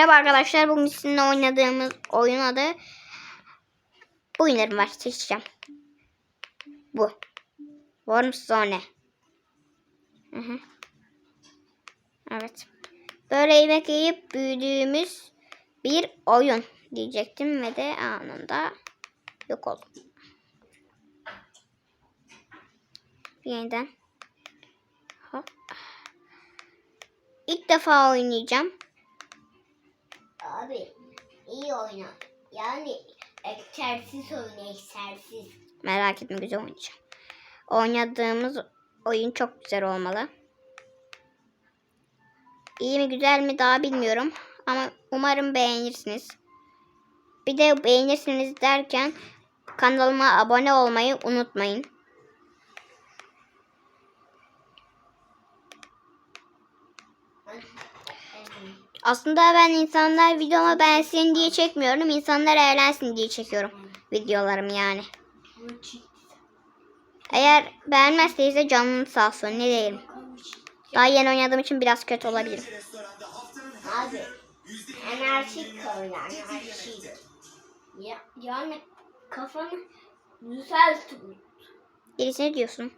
Merhaba arkadaşlar. Bugün sizinle oynadığımız oyun adı bu oyunlarım var. Seçeceğim. Bu. Worms Zone. Hı hı. Evet. Böyle yemek yiyip büyüdüğümüz bir oyun diyecektim ve de anında yok oldu. Yeniden. Hop. İlk defa oynayacağım. Abi iyi oyna. Yani egzersiz oyna egzersiz. Merak etme güzel oynayacağım. Oynadığımız oyun çok güzel olmalı. İyi mi güzel mi daha bilmiyorum. Ama umarım beğenirsiniz. Bir de beğenirsiniz derken kanalıma abone olmayı unutmayın. Aslında ben insanlar videomu beğensin diye çekmiyorum. İnsanlar eğlensin diye çekiyorum videolarımı yani. Eğer beğenmezseniz canınız sağ olsun ne diyeyim. Daha yeni oynadığım için biraz kötü olabilirim. Abi enerjik oyna enerjik. Ya, yani kafanı güzel tut. Birisi ne diyorsun?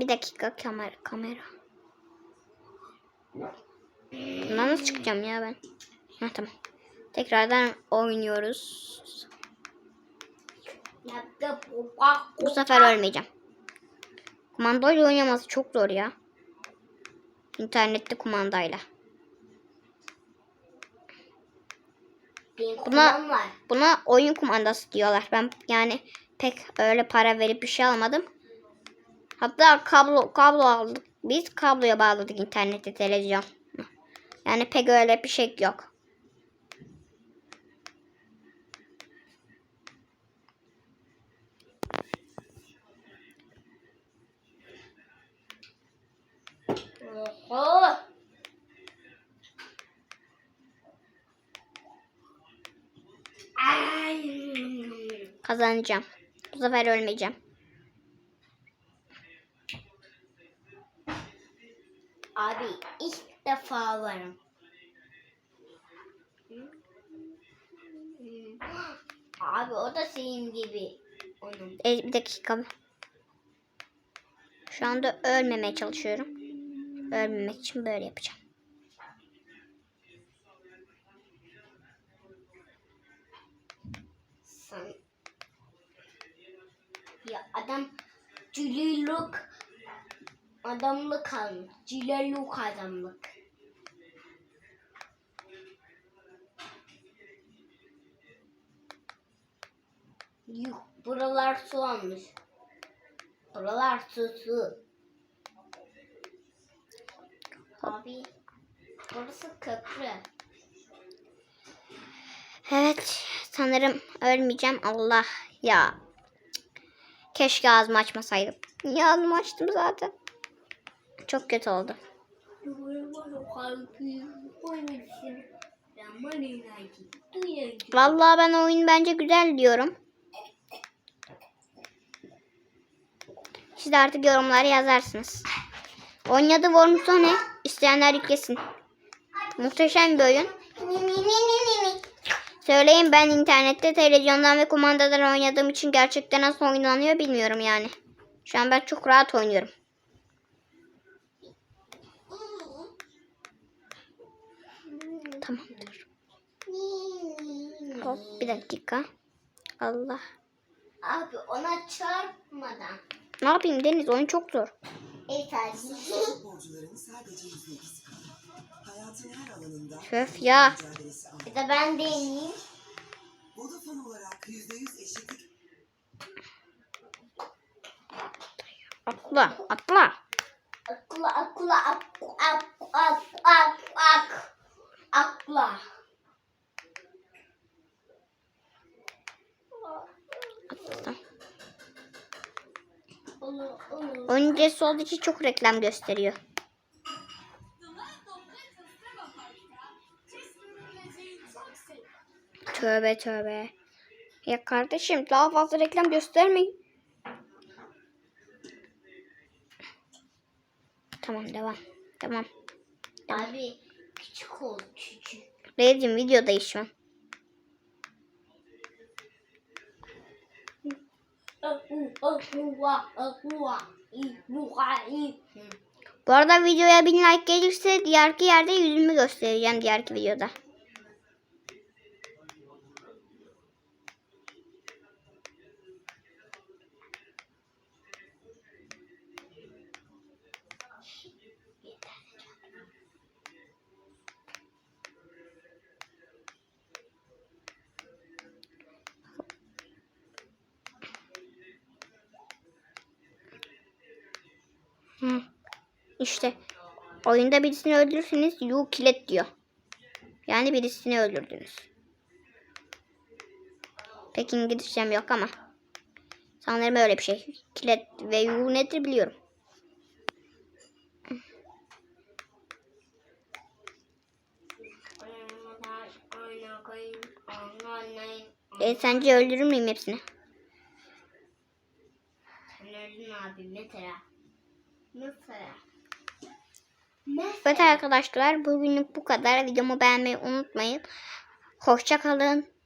Bir dakika kamera kamera. Bundan nasıl çıkacağım ya ben? Ha tamam. Tekrardan oynuyoruz. Bu sefer ölmeyeceğim. Kumandayla oynaması çok zor ya. İnternette kumandayla. Buna-. Buna oyun kumandası diyorlar. Ben yani pek öyle para verip bir şey almadım. Hatta kablo kablo aldık. Biz kabloya bağladık internette televizyon. Yani pek öyle bir şey yok. Oho. Kazanacağım. Bu sefer ölmeyeceğim. Abi ilk defa varım. Abi o da senin gibi. Onun. E, bir dakika. Şu anda ölmemeye çalışıyorum. Ölmemek için böyle yapacağım. Sen... Ya adam cülülük adamlık almış. Cülülük adamlık. Yuh buralar su almış. Buralar su su. Abi burası köprü. Evet sanırım ölmeyeceğim. Allah ya. Keşke ağzımı açmasaydım. Niye ağzımı açtım zaten? Çok kötü oldu. Vallahi ben oyun bence güzel diyorum. Siz de artık yorumlara yazarsınız. Oyun adı Worms ne? İsteyenler yüklesin. Muhteşem bir oyun. Söyleyin ben internette, televizyondan ve kumandadan oynadığım için gerçekten nasıl oynanıyor bilmiyorum yani. Şu an ben çok rahat oynuyorum. Tamamdır. Hop bir dakika. Allah. Abi ona çarpmadan. Ne yapayım Deniz oyun çok zor. Yeterli. Sporcuların sadece yüzde ikisi kalır. Hayatın her alanında Öf ya. Bir de ben deneyeyim. Vodafone olarak yüzde yüz eşitlik Atla atla. Akla akla ak ak ak ak ak. Akla. Oyun cesi olduğu için çok reklam gösteriyor. Tövbe tövbe. Ya kardeşim daha fazla reklam göstermeyin. Tamam devam. Tamam. Abi küçük ol küçük. Reis'cim videodayız şu. Bu arada videoya 1000 like gelirse diğerki yerde yüzümü göstereceğim diğerki videoda. İşte oyunda birisini öldürürseniz you killed diyor. Yani birisini öldürdünüz. Pek İngilizcem yok ama. Sanırım öyle bir şey. Killet ve you nedir biliyorum. E, sence öldürür müyüm hepsini? Öldün abi mesela. Mesela. Evet arkadaşlar bugünlük bu kadar. Videomu beğenmeyi unutmayın. Hoşça kalın.